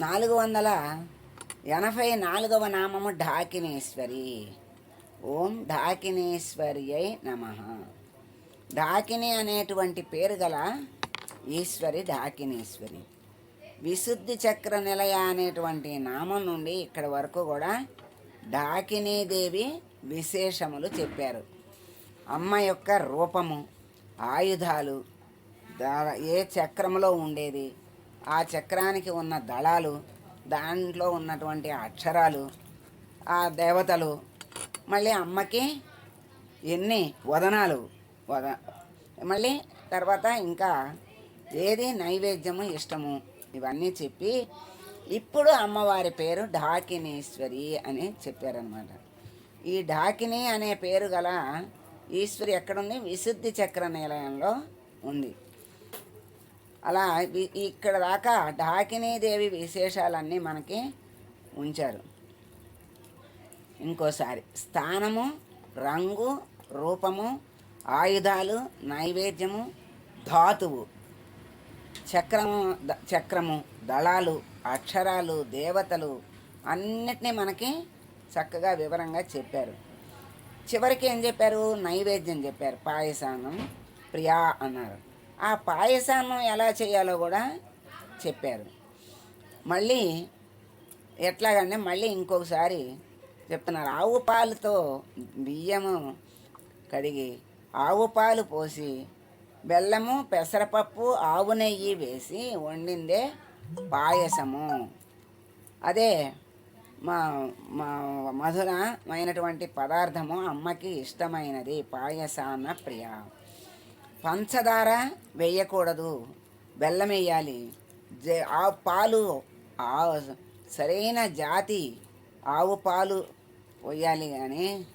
నాలుగు వందల ఎనభై నాలుగవ నామము ఢాకినేశ్వరి ఓం ఢాకినేశ్వర్యై నమ. ఢాకిని అనేటువంటి పేరు గల ఈశ్వరి ఢాకినేశ్వరి విశుద్ధి చక్ర నిలయ అనేటువంటి నామం నుండి ఇక్కడ వరకు కూడా ఢాకినీదేవి విశేషములు చెప్పారు. అమ్మ యొక్క రూపము ఆయుధాలు ఏ చక్రంలో ఉండేది ఆ చక్రానికి ఉన్న దళాలు దాంట్లో ఉన్నటువంటి అక్షరాలు ఆ దేవతలు మళ్ళీ అమ్మకి ఎన్ని వదనాలు వద మళ్ళీ తర్వాత ఇంకా ఏది నైవేద్యము ఇష్టము? ఇవన్నీ చెప్పి ఇప్పుడు అమ్మవారి పేరు ఢాకినీశ్వరి అని చెప్పారనమాట ఈ ఢాకిని అనే పేరు గల ఈశ్వరి ఎక్కడుంది? విశుద్ధి చక్ర నిలయంలో ఉంది. అలా ఇక్కడ దాకా ఢాకినీదేవి విశేషాలన్నీ మనకి ఉంచారు. ఇంకోసారి స్థానము రంగు రూపము ఆయుధాలు నైవేద్యము ధాతువు చక్రము ద- చక్రము దళాలు అక్షరాలు దేవతలు అన్నిటినీ మనకి చక్కగా వివరంగా చెప్పారు. చివరికి ఏం చెప్పారు? నైవేద్యం చెప్పారు. పాయసానం ప్రియా అన్నారు. ఆ పాయసాన్నం ఎలా చేయాలో కూడా చెప్పారు. మళ్ళీ ఎట్లాగంటే మళ్ళీ ఇంకొకసారి చెప్తున్నారు. ఆవు పాలుతో బియ్యము కడిగి ఆవు పాలు పోసి బెల్లము పెసరపప్పు ఆవు నెయ్యి వేసి వండిందే పాయసము. అదే మా మా మధురమైనటువంటి పదార్థము అమ్మకి ఇష్టమైనది పాయసాన ప్రియ. పంచదార వేయకూడదు. బెల్లం వేయాలి. ఆ పాలు ఆ సరైన జాతి ఆవు పాలు పోయాలి కానీ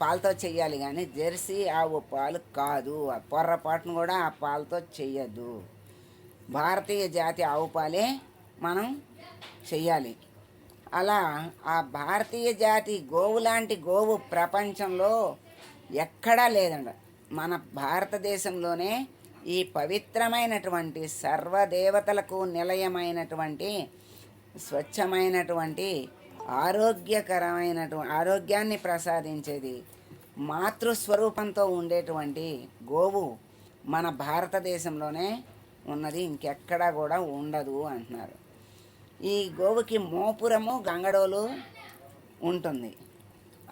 పాలతో చెయ్యాలి కానీ జెర్సీ ఆవు పాలు కాదు. ఆ పొర్రపాటును కూడా ఆ పాలతో చెయ్యద్దు. భారతీయ జాతి ఆవు పాలే మనం చెయ్యాలి. అలా ఆ భారతీయ జాతి గోవు లాంటి గోవు ప్రపంచంలో ఎక్కడా లేదండి మన భారతదేశంలోనే ఈ పవిత్రమైనటువంటి సర్వదేవతలకు నిలయమైనటువంటి స్వచ్ఛమైనటువంటి ఆరోగ్యకరమైనటువంటి ఆరోగ్యాన్ని ప్రసాదించేది మాతృస్వరూపంతో ఉండేటువంటి గోవు మన భారతదేశంలోనే ఉన్నది. ఇంకెక్కడా కూడా ఉండదు అంటున్నారు. ఈ గోవుకి మోపురము గంగడోలు ఉంటుంది.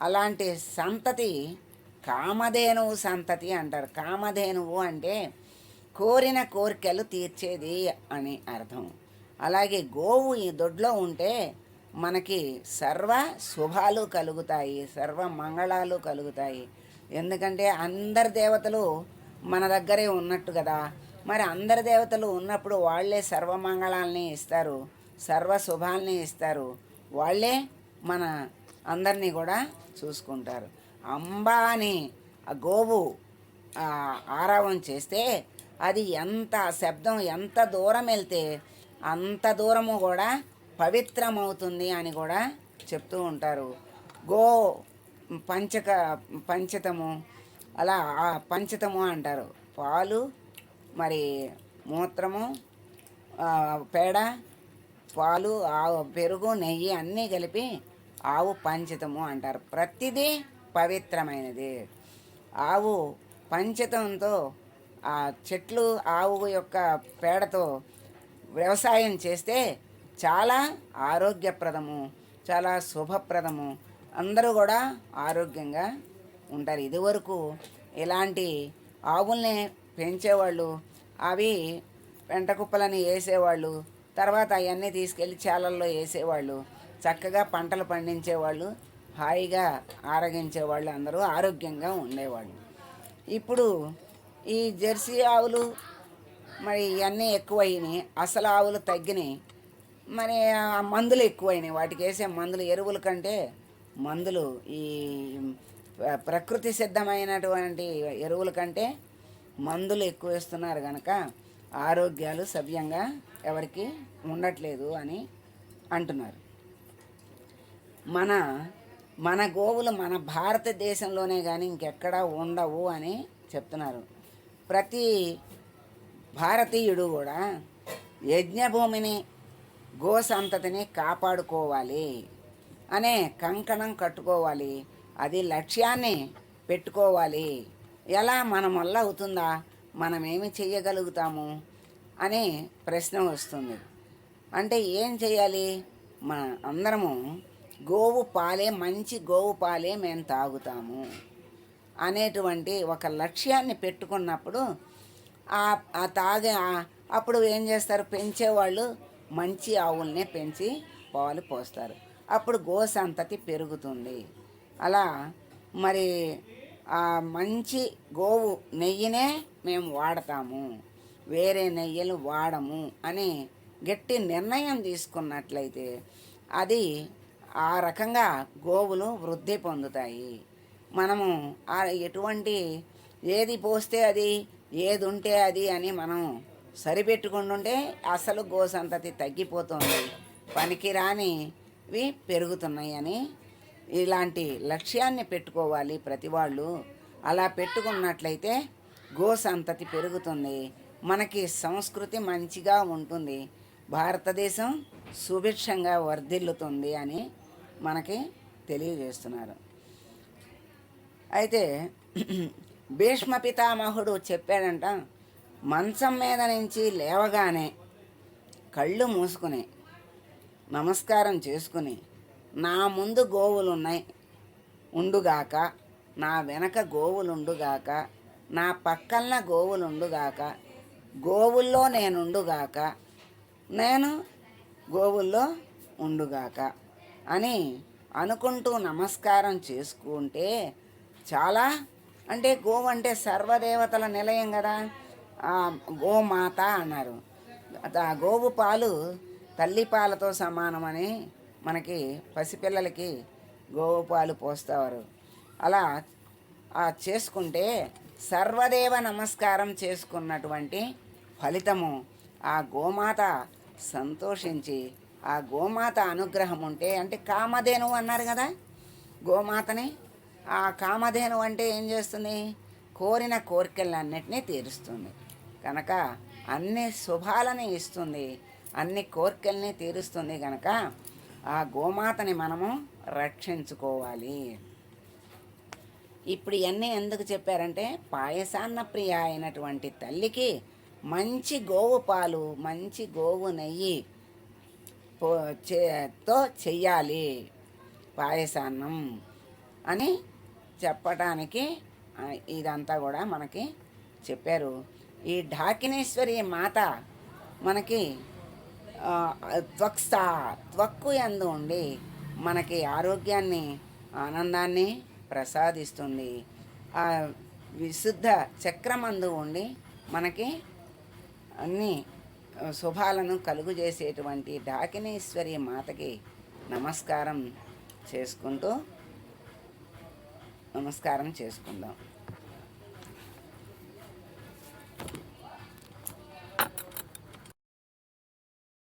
అలాంటి సంతతి కామధేనువు సంతతి అంటారు. కామధేనువు అంటే కోరిన కోరికలు తీర్చేది అని అర్థం. అలాగే గోవు ఈ దొడ్లో ఉంటే మనకి సర్వ శుభాలు కలుగుతాయి సర్వ మంగళాలు కలుగుతాయి. ఎందుకంటే అందరి దేవతలు మన దగ్గరే ఉన్నట్టు కదా. మరి అందరి దేవతలు ఉన్నప్పుడు వాళ్ళే సర్వమంగళాలని ఇస్తారు సర్వ శుభాల్ని ఇస్తారు. వాళ్ళే మన అందరినీ కూడా చూసుకుంటారు. అంబా అని ఆ గోవు ఆరావం చేస్తే అది ఎంత శబ్దం ఎంత దూరం వెళ్తే అంత దూరము కూడా పవిత్రమవుతుంది అని కూడా చెప్తూ ఉంటారు. గో పంచక పంచతము అలా ఆ పంచతము అంటారు. పాలు మరి మూత్రము పేడ పాలు ఆవు పెరుగు నెయ్యి అన్నీ కలిపి ఆవు పంచితము అంటారు. ప్రతిదీ పవిత్రమైనది. ఆవు పంచితంతో ఆ చెట్లు ఆవు యొక్క పేడతో వ్యవసాయం చేస్తే చాలా ఆరోగ్యప్రదము చాలా శుభప్రదము. అందరూ కూడా ఆరోగ్యంగా ఉంటారు. ఇదివరకు ఇలాంటి ఆవుల్ని పెంచేవాళ్ళు అవి వెంట కుప్పలని వేసేవాళ్ళు తర్వాత అవన్నీ తీసుకెళ్ళి చేలల్లో వేసేవాళ్ళు చక్కగా పంటలు పండించేవాళ్ళు హాయిగా ఆరగించే వాళ్ళు అందరూ ఆరోగ్యంగా ఉండేవాళ్ళు. ఇప్పుడు ఈ జెర్సీ ఆవులు మరి ఇవన్నీ ఎక్కువయినాయి అసలు ఆవులు తగ్గినాయి. మరి ఆ మందులు ఎక్కువైనాయి వాటికి వేసే మందులు ఎరువుల కంటే మందులు ఈ ప్రకృతి సిద్ధమైనటువంటి ఎరువుల కంటే మందులు ఎక్కువ వేస్తున్నారు కనుక ఆరోగ్యాలు సవ్యంగా ఎవరికి ఉండట్లేదు అని అంటున్నారు. మన మన గోవులు మన భారతదేశంలోనే కానీ ఇంకెక్కడా ఉండవు అని చెప్తున్నారు. ప్రతి భారతీయుడు కూడా యజ్ఞభూమిని గో సంతతిని కాపాడుకోవాలి అనే కంకణం కట్టుకోవాలి. అది లక్ష్యాన్ని పెట్టుకోవాలి. ఎలా మన వల్ల అవుతుందా? మనమేమి చేయగలుగుతాము అనే ప్రశ్న వస్తుంది. అంటే ఏం చేయాలి మన అందరము గోవు పాలే మంచి గోవు పాలే మేము తాగుతాము అనేటువంటి ఒక లక్ష్యాన్ని పెట్టుకున్నప్పుడు ఆ తాగే అప్పుడు ఏం చేస్తారు? పెంచేవాళ్ళు మంచి ఆవుల్నే పెంచి పాలు పోస్తారు. అప్పుడు గో సంతతి పెరుగుతుంది. అలా మరి ఆ మంచి గోవు నెయ్యినే మేము వాడతాము. వేరే నెయ్యలు వాడము అని గట్టి నిర్ణయం తీసుకున్నట్లయితే అది ఆ రకంగా గోవులు వృద్ధి పొందుతాయి. మనము ఆ ఎటువంటి ఏది పోస్తే అది ఏది ఉంటే అది అని మనం సరిపెట్టుకుంటుంటే అసలు గో సంతతి తగ్గిపోతుంది పనికిరానివి పెరుగుతున్నాయి అని ఇలాంటి లక్ష్యాన్ని పెట్టుకోవాలి ప్రతి వాళ్ళు. అలా పెట్టుకున్నట్లయితే గో సంతతి పెరుగుతుంది. మనకి సంస్కృతి మంచిగా ఉంటుంది. భారతదేశం సుభిక్షంగా వర్ధిల్లుతుంది అని మనకి తెలియజేస్తున్నారు. అయితే భీష్మ పితామహుడు చెప్పాడంట మంచం మీద నుంచి లేవగానే కళ్ళు మూసుకుని నమస్కారం చేసుకుని నా ముందు గోవులు ఉన్నాయి ఉండుగాక నా వెనక గోవులుండుగాక నా పక్కన గోవులుండుగాక గోవుల్లో నేనుండుగాక నేను గోవుల్లో ఉండుగాక. అని అనుకుంటూ నమస్కారం చేసుకుంటే చాలా అంటే గోవు అంటే సర్వదేవతల నిలయం కదా. గోమాత అన్నారు. ఆ గోవు పాలు తల్లి పాలతో సమానమని మనకి పసిపిల్లలకి గోవు పాలు పోస్తారు. అలా ఆ చేసుకుంటే సర్వదేవ నమస్కారం చేసుకున్నటువంటి ఫలితము ఆ గోమాత సంతోషించి ఆ గోమాత అనుగ్రహం ఉంటే అంటే కామధేను అన్నారు కదా గోమాతని ఆ కామధేను అంటే ఏం చేస్తుంది? కోరిన కోరికలన్నిటినీ తీరుస్తుంది. కనుక అన్ని శుభాలని ఇస్తుంది అన్ని కోరికల్ని తీరుస్తుంది కనుక ఆ గోమాతని మనము రక్షించుకోవాలి. ఇప్పుడు ఇవన్నీ ఎందుకు చెప్పారంటే పాయసాన్న ప్రియ అయినటువంటి తల్లికి మంచి గోవు పాలు మంచి గోవు నెయ్యి చేతో చెయ్యాలి పాయసాన్నం అని చెప్పడానికి ఇదంతా కూడా మనకి చెప్పారు. ఈ ఢాకినేశ్వరి మాత మనకి త్వక్స త్వక్కు ఎందు ఉండి మనకి ఆరోగ్యాన్ని ఆనందాన్ని ప్రసాదిస్తుంది. ఆ విశుద్ధ చక్రమందు ఉండి మనకి అన్నీ శుభాలను కలుగు చేసేటువంటి డాకినేశ్వరి మాతకి నమస్కారం చేసుకుంటూ నమస్కారం చేసుకుందాం.